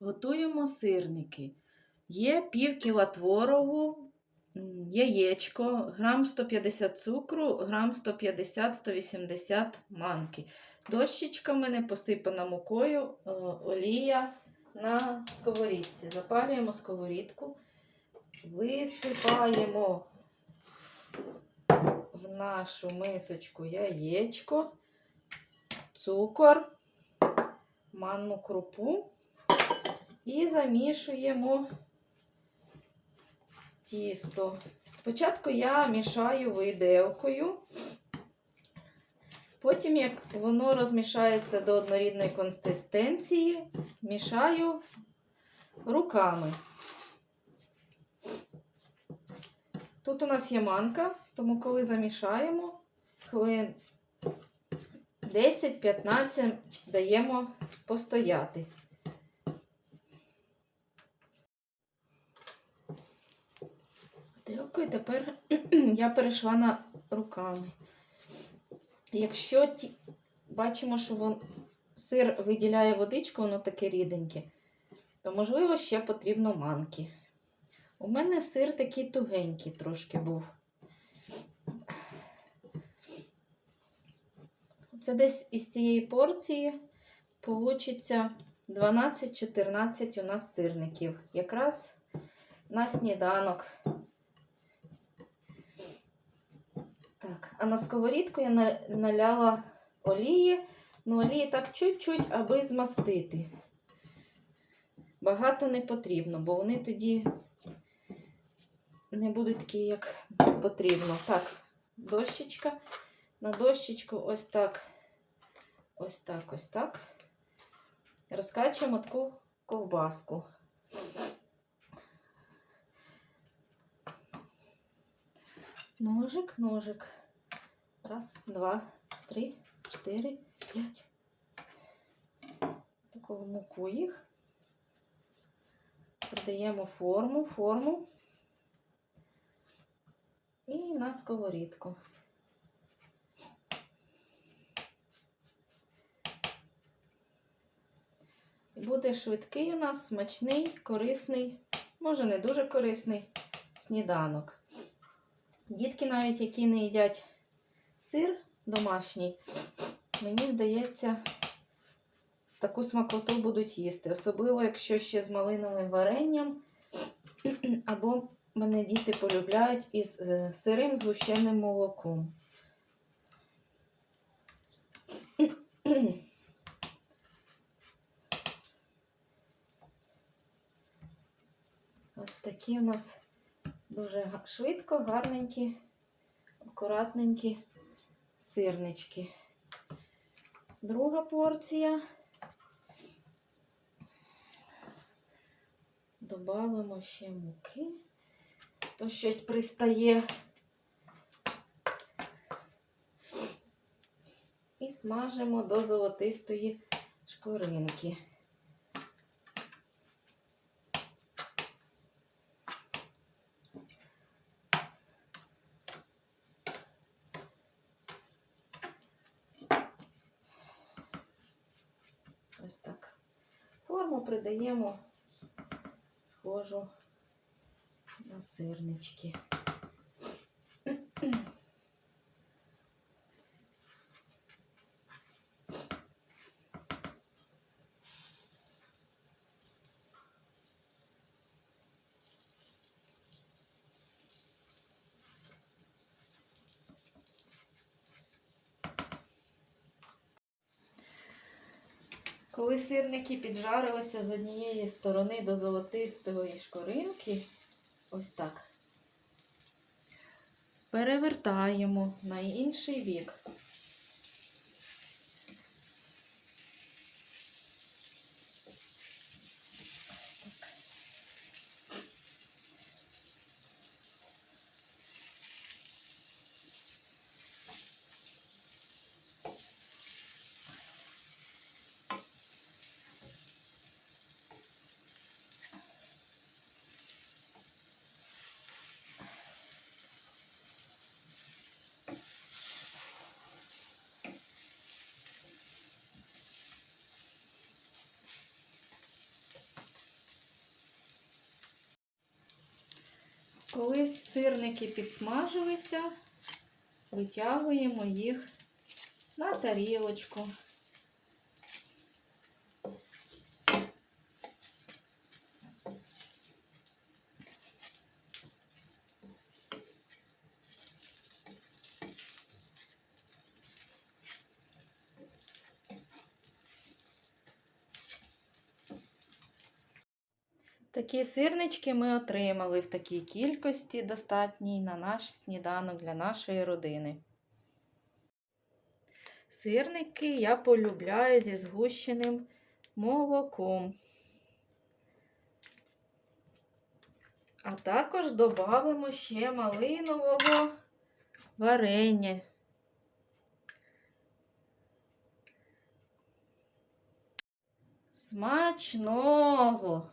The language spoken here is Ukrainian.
Готуємо сирники. Є пів кіла творогу, яєчко, грам 150 цукру, грам 150-180 манки. Дощечка в мене посипана мукою, е, олія на сковорідці. Запалюємо сковорідку, висипаємо в нашу мисочку яєчко, цукор, манну крупу. І замішуємо тісто. Спочатку я мішаю виделкою. Потім, як воно розмішається до однорідної консистенції, мішаю руками. Тут у нас є манка, тому коли замішаємо, хвилин 10-15 даємо постояти. Дякую, тепер я перейшла на руками. Якщо ті... бачимо, що вон... сир виділяє водичку, воно таке ріденьке, то, можливо, ще потрібно манки. У мене сир такий тугенький трошки був. Це десь із цієї порції получиться 12-14 у нас сирників. Якраз на сніданок. Так, а на сковорідку я наляла олії. Ну, олії так чуть-чуть, аби змастити. Багато не потрібно, бо вони тоді не будуть такі, як потрібно. Так, дощечка. На дощечку ось так, ось так, ось так. Розкачуємо таку ковбаску. Ножик, ножик. Раз, два, три, чотири, п'ять. Таку в муку їх. Придаємо форму, форму. І на сковорідку. Буде швидкий у нас, смачний, корисний, може не дуже корисний сніданок. Дітки, навіть які не їдять сир домашній, мені здається, таку смакоту будуть їсти. Особливо, якщо ще з малиновим варенням, або мене діти полюбляють із е, сирим згущеним молоком. Ось такі у нас дуже швидко, гарненькі, акуратненькі сирнички. Друга порція. Добавимо ще муки. То щось пристає. І смажимо до золотистої шкоринки. Ось так. Форму придаємо схожу на сирнички. Коли сирники піджарилися з однієї сторони до золотистої шкоринки, ось так, перевертаємо на інший бік. Коли сирники підсмажилися, витягуємо їх на тарілочку. Такі сирнички ми отримали в такій кількості достатній на наш сніданок для нашої родини. Сирники я полюбляю зі згущеним молоком. А також додамо ще малинового варення. Смачного!